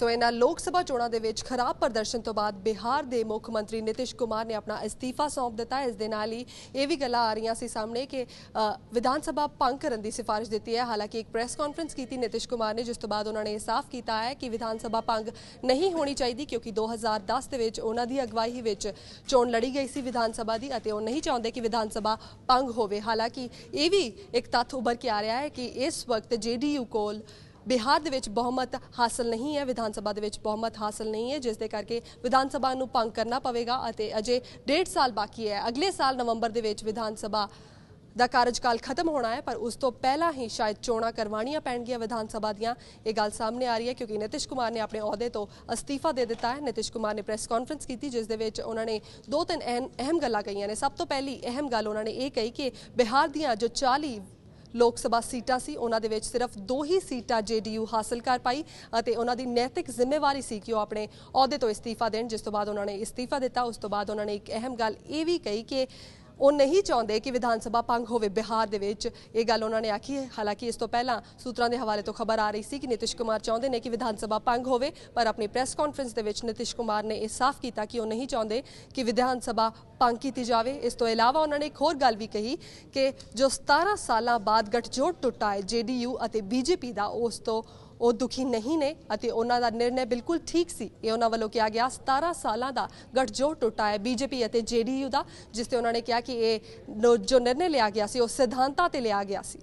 ਸੋ ਇਹਨਾਂ ਲੋਕ ਸਭਾ ਚੋਣਾਂ ਦੇ ਵਿੱਚ ਖਰਾਬ ਪ੍ਰਦਰਸ਼ਨ ਤੋਂ ਬਾਅਦ ਬਿਹਾਰ ਦੇ ਮੁੱਖ ਮੰਤਰੀ ਨਿਤਿਸ਼ ਕੁਮਾਰ ਨੇ ਆਪਣਾ ਅਸਤੀਫਾ ਸੌਂਪ ਦਿੱਤਾ। ਇਸ ਦੇ ਨਾਲ ਹੀ ਇਹ ਵੀ ਗੱਲਾਂ ਆ ਰਹੀਆਂ ਸੀ ਸਾਹਮਣੇ ਕਿ ਵਿਧਾਨ ਸਭਾ ਭੰਗ ਕਰਨ ਦੀ ਸਿਫਾਰਿਸ਼ ਦਿੱਤੀ ਹੈ। ਹਾਲਾਂਕਿ ਇੱਕ ਪ੍ਰੈਸ ਕਾਨਫਰੰਸ ਕੀਤੀ ਨਿਤਿਸ਼ ਕੁਮਾਰ ਨੇ, ਜਿਸ ਤੋਂ ਬਾਅਦ ਉਹਨਾਂ ਨੇ ਇਹ ਸਾਫ਼ ਕੀਤਾ ਹੈ ਕਿ ਵਿਧਾਨ ਸਭਾ ਭੰਗ ਨਹੀਂ ਹੋਣੀ ਚਾਹੀਦੀ ਕਿਉਂਕਿ 2010 ਦੇ ਵਿੱਚ ਉਹਨਾਂ ਦੀ ਅਗਵਾਈ ਵਿੱਚ ਚੋਣ ਲੜੀ ਗਈ ਸੀ ਵਿਧਾਨ ਸਭਾ ਦੀ ਅਤੇ ਉਹ ਨਹੀਂ ਚਾਹੁੰਦੇ ਕਿ ਵਿਧਾਨ ਸਭਾ ਭੰਗ ਹੋਵੇ। ਹਾਲਾਂਕਿ ਇਹ ਵੀ ਇੱਕ ਤੱਥ ਉੱਭਰ ਕੇ ਆ ਰਿਹਾ ਹੈ ਕਿ ਇਸ ਵਕਤ ਜੇਡੀਯੂ ਕੋਲ ਬਿਹਾਰ ਦੇ ਵਿੱਚ ਬਹੁਮਤ ਹਾਸਲ ਨਹੀਂ ਹੈ, ਵਿਧਾਨ ਸਭਾ ਦੇ ਵਿੱਚ ਬਹੁਮਤ ਹਾਸਲ ਨਹੀਂ ਹੈ ਜਿਸ ਦੇ ਕਰਕੇ ਵਿਧਾਨ ਸਭਾ ਨੂੰ ਭੰਗ ਕਰਨਾ ਪਵੇਗਾ ਅਤੇ ਅਜੇ ਡੇਢ ਸਾਲ ਬਾਕੀ ਹੈ। ਅਗਲੇ ਸਾਲ ਨਵੰਬਰ ਦੇ ਵਿੱਚ ਵਿਧਾਨ ਸਭਾ ਦਾ ਕਾਰਜਕਾਲ ਖਤਮ ਹੋਣਾ ਹੈ, ਪਰ ਉਸ ਤੋਂ ਪਹਿਲਾਂ ਹੀ ਸ਼ਾਇਦ ਚੋਣਾਂ ਕਰਵਾਉਣੀਆਂ ਪੈਣਗੀਆਂ ਵਿਧਾਨ ਸਭਾ ਦੀਆਂ। ਇਹ ਗੱਲ ਸਾਹਮਣੇ ਆ ਰਹੀ ਹੈ, ਕਿਉਂਕਿ ਨਿਤਿਸ਼ ਕੁਮਾਰ ਨੇ ਆਪਣੇ ਅਹੁਦੇ ਤੋਂ ਅਸਤੀਫਾ ਦੇ ਦਿੱਤਾ ਹੈ। ਨਿਤਿਸ਼ ਕੁਮਾਰ ਨੇ ਪ੍ਰੈਸ ਕਾਨਫਰੰਸ ਕੀਤੀ, ਜਿਸ ਦੇ ਵਿੱਚ ਉਹਨਾਂ ਨੇ ਦੋ ਤਿੰਨ ਅਹਿਮ ਅਹਿਮ ਗੱਲਾਂ ਕਹੀਆਂ ਨੇ। ਸਭ ਤੋਂ ਪਹਿਲੀ ਅਹਿਮ ਗੱਲ ਉਹਨਾਂ ਨੇ ਇਹ ਕਹੀ ਕਿ ਬਿਹਾਰ ਦੀਆਂ ਜੋ 40 ਲੋਕ ਸਭਾ ਸੀਟਾਂ ਸੀ, ਉਹਨਾਂ ਦੇ ਵਿੱਚ ਸਿਰਫ ਦੋ ਹੀ ਸੀਟਾਂ ਜੇਡੀਯੂ ਹਾਸਲ ਕਰ ਪਾਈ ਅਤੇ ਉਹਨਾਂ ਦੀ ਨੈਤਿਕ ਜ਼ਿੰਮੇਵਾਰੀ ਸੀ ਕਿ ਉਹ ਆਪਣੇ ਅਹੁਦੇ ਤੋਂ ਇਸਤੀਫਾ ਦੇਣ। ਜਿਸ ਤੋਂ ਬਾਅਦ ਉਹਨਾਂ ਨੇ ਇਸਤੀਫਾ ਦਿੱਤਾ, ਉਸ ਤੋਂ ਬਾਅਦ ਉਹਨਾਂ ਨੇ ਇੱਕ ਅਹਿਮ ਗੱਲ ਇਹ ਵੀ ਕਹੀ ਕਿ ਉਹ ਨਹੀਂ ਚਾਹੁੰਦੇ ਕਿ ਵਿਧਾਨ ਸਭਾ ਭੰਗ ਹੋਵੇ ਬਿਹਾਰ ਦੇ ਵਿੱਚ। ਇਹ ਗੱਲ ਉਹਨਾਂ ਨੇ ਆਖੀ ਹੈ। ਹਾਲਾਂਕਿ ਇਸ ਤੋਂ ਪਹਿਲਾਂ ਸੂਤਰਾਂ ਦੇ ਹਵਾਲੇ ਤੋਂ ਖਬਰ ਆ ਰਹੀ ਸੀ ਕਿ ਨਿਤਿਸ਼ ਕੁਮਾਰ ਚਾਹੁੰਦੇ ਨੇ ਕਿ ਵਿਧਾਨ ਸਭਾ ਭੰਗ ਹੋਵੇ, ਪਰ ਆਪਣੀ ਪ੍ਰੈਸ ਕਾਨਫਰੰਸ ਦੇ ਵਿੱਚ ਨਿਤਿਸ਼ ਕੁਮਾਰ ਨੇ ਇਹ ਸਾਫ਼ ਕੀਤਾ ਕਿ ਉਹ ਨਹੀਂ ਚਾਹੁੰਦੇ ਕਿ ਵਿਧਾਨ ਸਭਾ ਭੰਗ ਕੀਤੀ ਜਾਵੇ। ਇਸ ਤੋਂ ਇਲਾਵਾ ਉਹਨਾਂ ਨੇ ਇੱਕ ਹੋਰ ਗੱਲ ਵੀ ਕਹੀ ਕਿ ਜੋ 17 ਸਾਲਾਂ ਬਾਅਦ ਗਠਜੋੜ ਟੁੱਟਾ ਹੈ, ਜੇਡੀਯੂ ਅਤੇ ਬੀਜੇਪੀ ਦਾ, ਉਸ ਤੋਂ ਉਹ ਦੁਖੀ ਨਹੀਂ ਨੇ ਅਤੇ ਉਹਨਾਂ ਦਾ ਨਿਰਣੈ ਬਿਲਕੁਲ ਠੀਕ ਸੀ। ਇਹ ਉਹਨਾਂ ਵੱਲੋਂ ਕਿਹਾ ਗਿਆ 17 ਸਾਲਾਂ ਦਾ ਗੱਠਜੋੜ ਟੁੱਟਾ ਹੈ। ਬੀਜੇਪੀ ਅਤੇ ਜੇਡੀਯੂ ਦਾ, ਜਿਸ ਤੇ ਉਹਨਾਂ ਨੇ ਕਿਹਾ ਕਿ ਇਹ ਨੋ- ਜੋ ਨਿਰਣੈ ਲਿਆ ਗਿਆ ਸੀ, ਉਹ ਸਿਧਾਂਤਾਂ ਤੇ ਲਿਆ ਗਿਆ ਸੀ।